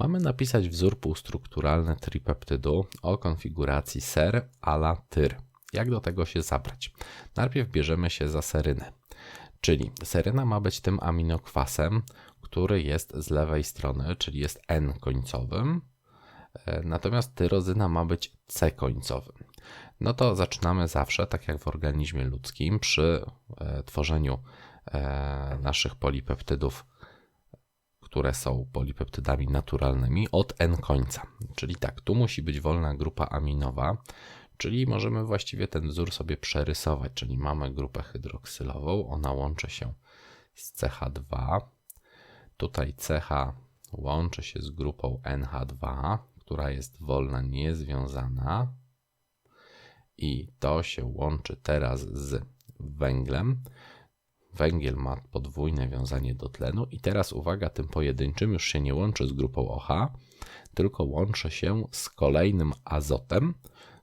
Mamy napisać wzór półstrukturalny tripeptydu o konfiguracji ser a la tyr. Jak do tego się zabrać? Najpierw bierzemy się za serynę. Czyli seryna ma być tym aminokwasem, który jest z lewej strony, czyli jest N-końcowym, e, natomiast tyrozyna ma być C-końcowym. No to zaczynamy zawsze, tak jak w organizmie ludzkim, przy e, tworzeniu e, naszych polipeptydów, które są polipeptydami naturalnymi, od N końca. Czyli tak, tu musi być wolna grupa aminowa, czyli możemy właściwie ten wzór sobie przerysować, czyli mamy grupę hydroksylową, ona łączy się z CH2, tutaj CH łączy się z grupą NH2, która jest wolna, niezwiązana i to się łączy teraz z węglem. Węgiel ma podwójne wiązanie do tlenu i teraz uwaga, tym pojedynczym już się nie łączy z grupą OH, tylko łączy się z kolejnym azotem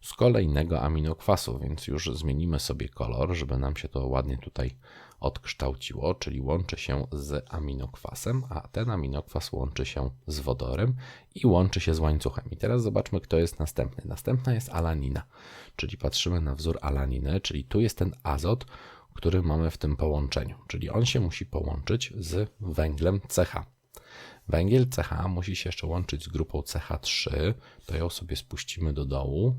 z kolejnego aminokwasu, więc już zmienimy sobie kolor, żeby nam się to ładnie tutaj odkształciło, czyli łączy się z aminokwasem, a ten aminokwas łączy się z wodorem i łączy się z łańcuchem. I teraz zobaczmy, kto jest następny. Następna jest alanina, czyli patrzymy na wzór alaniny, czyli tu jest ten azot, który mamy w tym połączeniu, czyli on się musi połączyć z węglem CH. Węgiel CH musi się jeszcze łączyć z grupą CH3, to ją sobie spuścimy do dołu.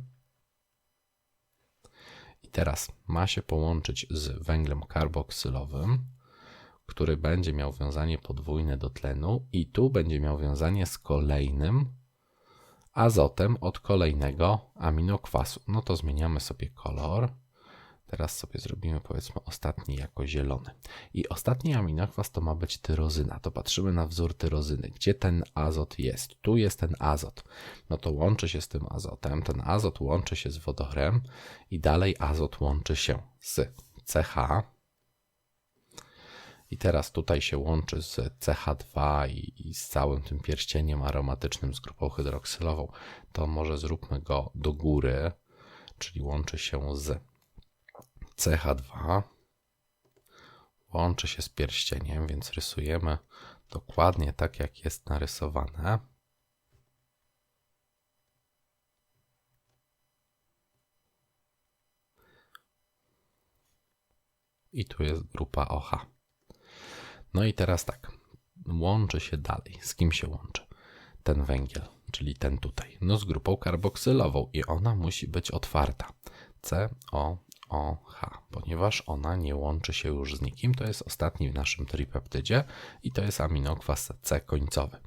I teraz ma się połączyć z węglem karboksylowym, który będzie miał wiązanie podwójne do tlenu, i tu będzie miał wiązanie z kolejnym azotem od kolejnego aminokwasu. No to zmieniamy sobie kolor. Teraz sobie zrobimy powiedzmy ostatni jako zielony. I ostatni aminokwas to ma być tyrozyna. To patrzymy na wzór tyrozyny. Gdzie ten azot jest? Tu jest ten azot. No to łączy się z tym azotem. Ten azot łączy się z wodorem i dalej azot łączy się z CH. I teraz tutaj się łączy z CH2 i, i z całym tym pierścieniem aromatycznym z grupą hydroksylową. To może zróbmy go do góry, czyli łączy się z CH2 łączy się z pierścieniem, więc rysujemy dokładnie tak, jak jest narysowane. I tu jest grupa OH. No i teraz tak, łączy się dalej. Z kim się łączy? Ten węgiel, czyli ten tutaj. No z grupą karboksylową i ona musi być otwarta. CO OH, ponieważ ona nie łączy się już z nikim. To jest ostatni w naszym tripeptydzie i to jest aminokwas C końcowy.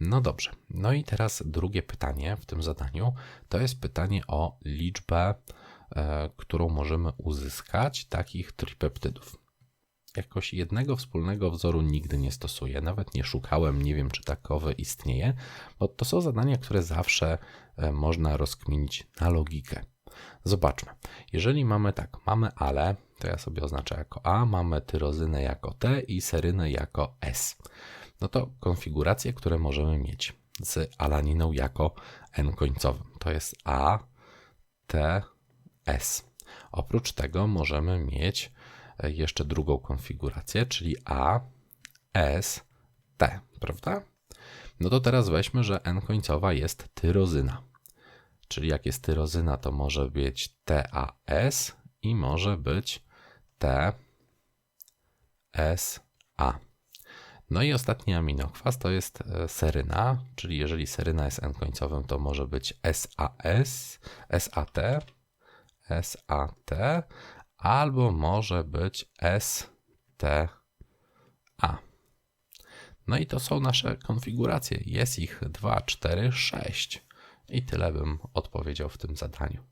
No dobrze, no i teraz drugie pytanie w tym zadaniu to jest pytanie o liczbę, e, którą możemy uzyskać takich tripeptydów. Jakoś jednego wspólnego wzoru nigdy nie stosuję, nawet nie szukałem, nie wiem czy takowy istnieje, bo to są zadania, które zawsze e, można rozkminić na logikę. Zobaczmy. Jeżeli mamy tak, mamy ale, to ja sobie oznaczę jako A, mamy tyrozynę jako T i serynę jako S. No to konfiguracje, które możemy mieć z alaniną jako N-końcowym. To jest A, T, S. Oprócz tego możemy mieć e, jeszcze drugą konfigurację, czyli A, S, T, prawda? No to teraz weźmy, że N-końcowa jest tyrozyna. Czyli jak jest tyrozyna, to może być TAS i może być TSA. No i ostatni aminokwas to jest e, seryna, czyli jeżeli seryna jest N-końcowym, to może być SAS, SAT, SAT, albo może być STA. No i to są nasze konfiguracje. Jest ich 2, 4, 6. I tyle bym odpowiedział w tym zadaniu.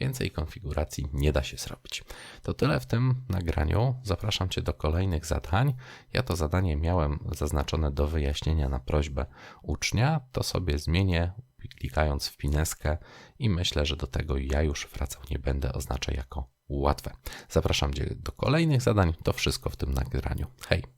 Więcej konfiguracji nie da się zrobić. To tyle w tym nagraniu. Zapraszam Cię do kolejnych zadań. Ja to zadanie miałem zaznaczone do wyjaśnienia na prośbę ucznia. To sobie zmienię klikając w pineskę i myślę, że do tego ja już wracał nie będę, oznacza jako łatwe. Zapraszam Cię do kolejnych zadań. To wszystko w tym nagraniu. Hej!